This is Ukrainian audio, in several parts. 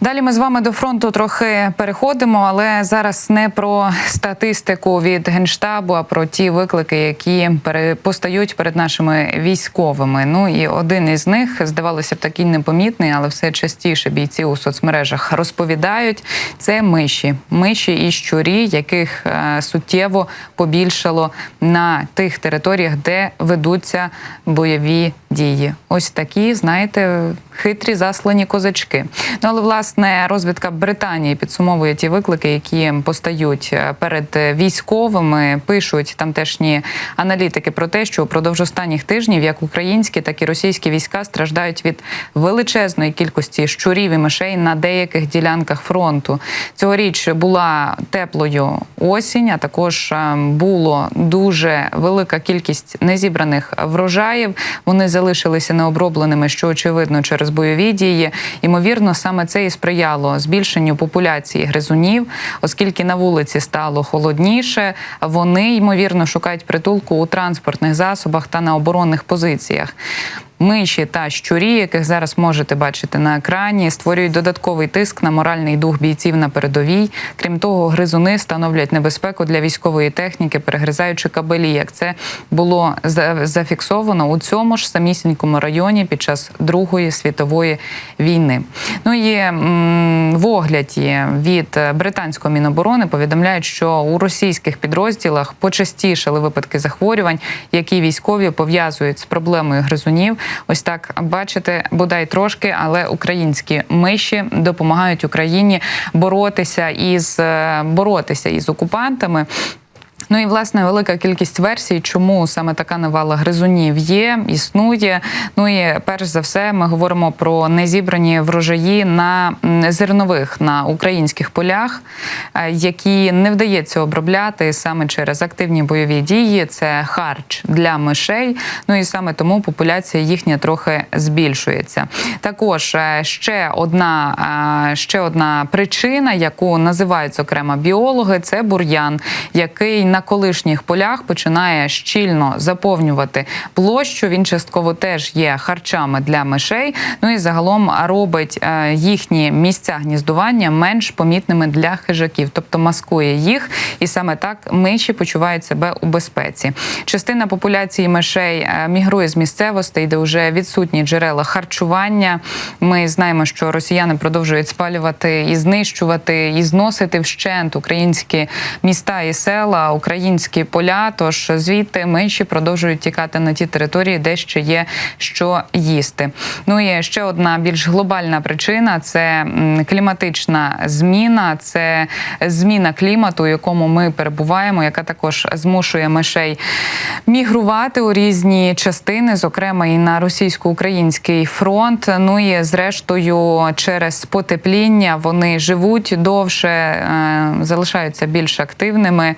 Далі ми з вами до фронту трохи переходимо, але зараз не про статистику від генштабу, а про ті виклики, які постають перед нашими військовими. Ну і один із них здавалося б такий непомітний, але все частіше бійці у соцмережах розповідають. Це миші, миші і щурі, яких е, суттєво побільшало на тих територіях, де ведуться бойові дії. Ось такі, знаєте, хитрі заслані козачки. Ну але власне розвідка Британії підсумовує ті виклики, які постають е, перед військовими. Пишуть тамтешні аналітики про те, що упродовж останніх тижнів як українські, так і російські війська страждають від величезної кількості щурів і мишей на деяких ділянках фронту. Цьогоріч була теплою осінь, а також е, було дуже велика кількість незібраних врожаїв. Вони залишилися необробленими, що очевидно через бойові дії. Ймовірно, саме це і сприяло збільшенню популяції гризунів, оскільки на вулиці стало холодніше. Вони ймовірно шукають притулку у транспортних засобах та на оборонних позиціях. Миші та щурі, яких зараз можете бачити на екрані, створюють додатковий тиск на моральний дух бійців на передовій. Крім того, гризуни становлять небезпеку для військової техніки, перегризаючи кабелі. Як це було за- зафіксовано у цьому ж самісінькому районі під час Другої світової війни. Ну м, в огляді від британського міноборони повідомляють, що у російських підрозділах почастішали випадки захворювань, які військові пов'язують з проблемою гризунів. Ось так бачите, бодай трошки, але українські миші допомагають Україні боротися із е, боротися із окупантами. Ну і власне велика кількість версій, чому саме така навала гризунів є, існує. Ну і перш за все, ми говоримо про незібрані врожаї на зернових на українських полях, е, які не вдається обробляти саме через активні бойові дії. Це харч для мишей. Ну і саме тому популяція їхня трохи збільшується. Також е, ще одна, е, ще одна причина, яку називають зокрема біологи, це бур'ян, який на колишніх полях починає щільно заповнювати площу. Він частково теж є харчами для мишей. Ну і загалом робить е, їхні місця гніздування менш помітними для хижаків, тобто маскує їх, і саме так миші почувають себе у безпеці. Частина популяції мишей е, мігрує з місцевостей, де вже відсутні джерела харчування. Ми знаємо, що росіяни продовжують спалювати і знищувати, і зносити вщент українські міста і села, українські поля. Тож звідти миші продовжують тікати на ті території, де ще є що їсти. Ну і ще одна більш глобальна причина це кліматична зміна, це зміна клімату, у якому ми перебуваємо, яка також змушує мишей мігрувати у різні частини, зокрема і на російсько-український фронт. Ну і зрештою, через потепління вони живуть довше, е, залишаються більш активними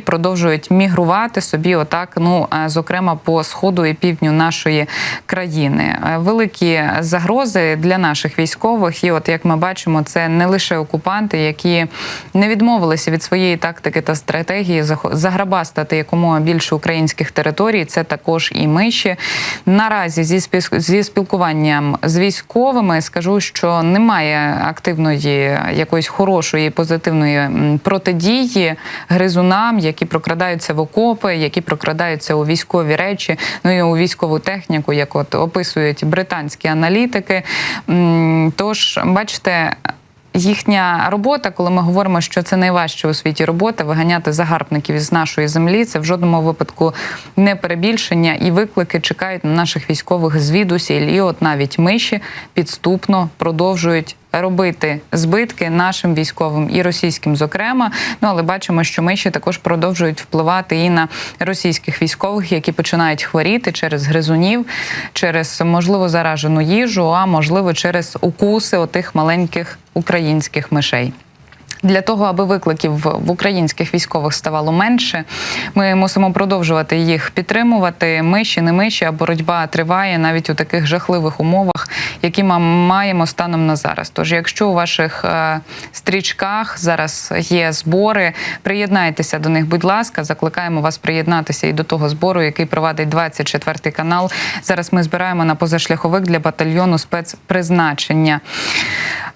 продовжують мігрувати собі, отак, ну е, зокрема по сходу і півдню нашої країни. Е, Великі загрози для наших військових, і от як ми бачимо, це не лише окупанти, які не відмовилися від своєї тактики та стратегії заграбастати якомога більше українських територій. Це також і миші. Наразі зі зі спілкуванням з військовими скажу, що немає активної якоїсь хорошої позитивної протидії гризунам, які прокрадаються в окопи, які прокрадаються у військові речі, ну і у військову техніку, як от описують британські аналітики. Тож, бачите. Їхня робота, коли ми говоримо, що це найважча у світі робота, виганяти загарбників із нашої землі, це в жодному випадку не перебільшення, і виклики чекають на наших військових звідусіль. І от навіть миші підступно продовжують робити збитки нашим військовим і російським, зокрема. Ну але бачимо, що миші також продовжують впливати і на російських військових, які починають хворіти через гризунів, через можливо заражену їжу, а можливо через укуси отих маленьких українських мишей. Для того, аби викликів в українських військових ставало менше, ми мусимо продовжувати їх підтримувати. Миші, не миші, а боротьба триває навіть у таких жахливих умовах, які ми маємо станом на зараз. Тож, якщо у ваших е, стрічках зараз є збори, приєднайтеся до них, будь ласка. Закликаємо вас приєднатися і до того збору, який провадить 24 канал. Зараз ми збираємо на позашляховик для батальйону спецпризначення.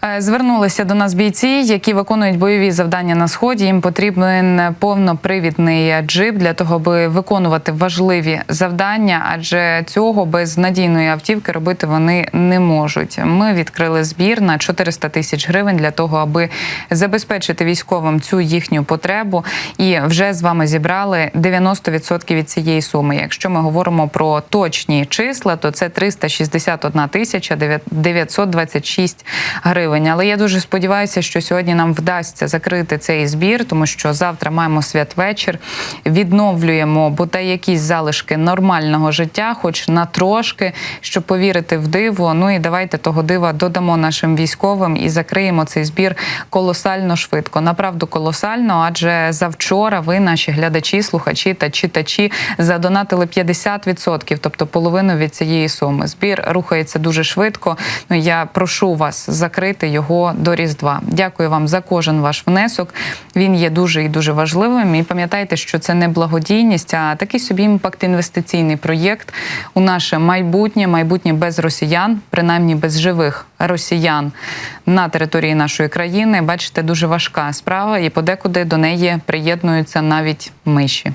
Е, Звернулися до нас бійці, які виконують бойові завдання на сході. Їм потрібен повнопривідний джип для того, аби виконувати важливі завдання, адже цього без надійної автівки робити вони не можуть. Ми відкрили збір на 400 тисяч гривень для того, аби забезпечити військовим цю їхню потребу. І вже з вами зібрали 90% від цієї суми. Якщо ми говоримо про точні числа, то це 361 тисяча 926 гривень. Але я дуже сподіваюся, що сьогодні нам вдасться закрити цей збір, тому що завтра маємо святвечір, відновлюємо бодай якісь залишки нормального життя, хоч на трошки, щоб повірити в диво. Ну і давайте того дива додамо нашим військовим і закриємо цей збір колосально швидко. Направду колосально, адже завчора ви, наші глядачі, слухачі та читачі, задонатили 50%, тобто половину від цієї суми. Збір рухається дуже швидко. Ну я прошу вас закрити його до Різдва. Дякую вам за кожен ваш внесок. Він є дуже і дуже важливим. І пам'ятайте, що це не благодійність, а такий собі імпакт інвестиційний проєкт у наше майбутнє, майбутнє без росіян, принаймні без живих росіян на території нашої країни. Бачите, дуже важка справа, і подекуди до неї приєднуються навіть миші.